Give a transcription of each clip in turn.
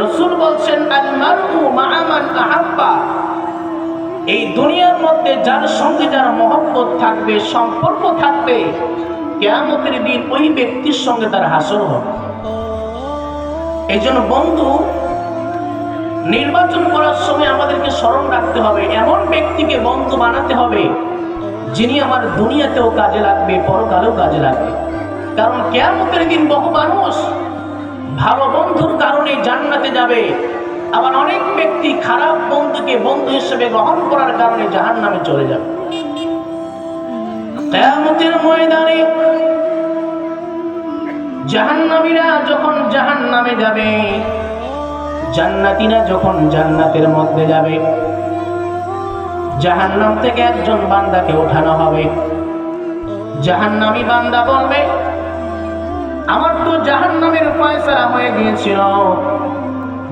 রসুল বলছেন আল মারু মাআমান আহাব্বা। এই দুনিয়ার মধ্যে যার সঙ্গে যার মহব্বত থাকবে, সম্পর্ক থাকবে, কেয়ামতের দিন ওই ব্যক্তির সঙ্গে তার হাসর হবে। এই জন্য বন্ধু, নির্বাচন করার সময় আমাদেরকে স্মরণ রাখতে হবে, এমন ব্যক্তিকে বন্ধু বানাতে হবে, যিনি আমার দুনিয়াতেও কাজে লাগবে, পরকালেও কাজে লাগবে। কারণ কেয়ামতের দিন বহু মানুষ ভালো বন্ধুর জান্নাতে যাবে। আবার অনেক ব্যক্তি খারাপ বন্ধুকে বন্ধু হিসেবে গ্রহণ করার কারণে জাহান নামে চলে যাবে। কেয়ামতের ময়দানে জাহান্নামীরা যখন জাহান নামে যাবে, জান্নাতীরা যখন জান্নাতের মধ্যে যাবে, জাহান্নাম থেকে একজন বান্দাকে ওঠানো হবে। জাহান্নামী বান্দা বলবে আমার তো জাহান্নামের ফয়সালা হয়ে গিয়েছিল।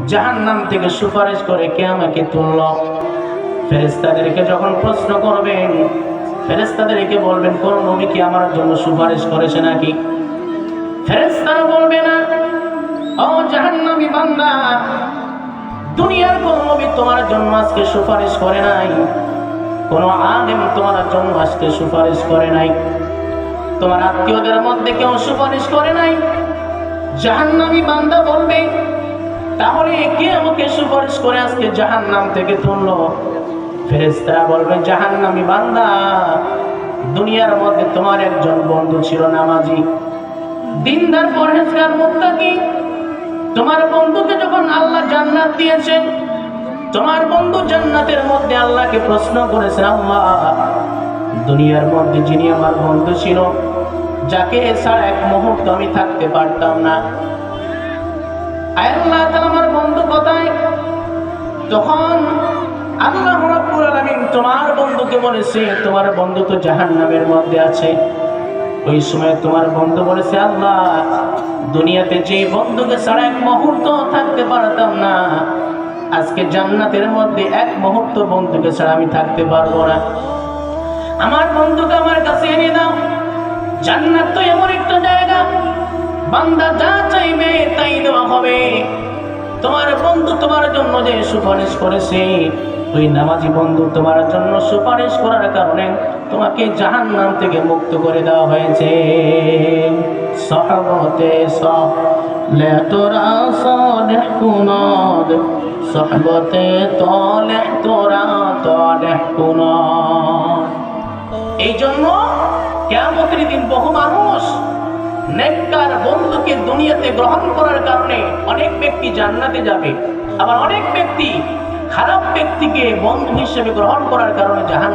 জাহান্নাম থেকে সুপারিশ করে কে আমাকে তুলল? ফেরেস্তাদেরকে যখন প্রশ্ন করবেন ফেরেস্তাদেরকে বলবেন, কোন নবী কি আমার জন্য সুপারিশ করেছে নাকি? ফেরেস্তারা বলবে না। ও জাহান্নামী বান্দা, দুনিয়ার কোন নবী তোমার জন্য আজকে সুপারিশ করে নাই? কোন আলেম তোমার জন্য আজকে সুপারিশ করে নাই? তোমার আত্মীয়দের মধ্যে কেউ সুপারিশ করে নাই? জাহান্নামী বান্দা বলবে, তাহলে কে আমাকে সুপারিশ করে আজকে জাহান্নাম থেকে তুললো? ফেরেস্তারা বলবে, জাহান্নামী বান্দা, দুনিয়ার মধ্যে তোমার একজন বন্ধু ছিল নামাজি। দিনদার পরহেজগার মুক্তাকি তোমার বন্ধুকে যখন আল্লাহ জান্নাত দিয়েছেন তোমার বন্ধু জান্নাতের মধ্যে আল্লাহকে প্রশ্ন করেছে, আল্লাহ, দুনিয়ার মধ্যে যিনি আমার বন্ধু ছিল যাকে ছাড়া এক মুহূর্ত আমি থাকতে পারতাম না। আল্লাহ আমার বন্ধু কোথায়? তখন আল্লাহ রাব্বুল আলামিন তোমার বন্ধুকে বলেছে, তোমার বন্ধু তো জাহান্নামের মধ্যে আছে। ওই সময় তোমার বন্ধু বলেছে, আল্লাহ, দুনিয়াতে যে বন্ধুকে ছাড়া এক মুহূর্ত থাকতে পারতাম না, আজকে জান্নাতের মধ্যে এক মুহূর্ত বন্ধুকে ছাড়া আমি থাকতে পারব না। আমার বন্ধুকে আমার কাছে এনে দাও। জান্নাত তো এমন একটা জায়গা। বান্দা যা চাইবে তাই দেওয়া হবে। তোমার বন্ধু তোমার জন্য যে সুপারিশ করেছে, ওই নামাজি বন্ধু তোমার জন্য সুপারিশ করার কারণে তোমাকে জাহান নাম থেকে মুক্ত করে দেওয়া হয়েছে। সহবতে সহ, লে তোরা সলেহ সহবতে তলেহ তোরা তলেহ কুনদ এই জন্য কেমতের দিন বহু মানুষ নেককার বন্ধুকে দুনিয়াতে গ্রহণ করার কারণে অনেক ব্যক্তি জান্নাতে যাবে। আবার অনেক ব্যক্তি খারাপ ব্যক্তিকে বন্ধু হিসেবে গ্রহণ করার কারণে জাহান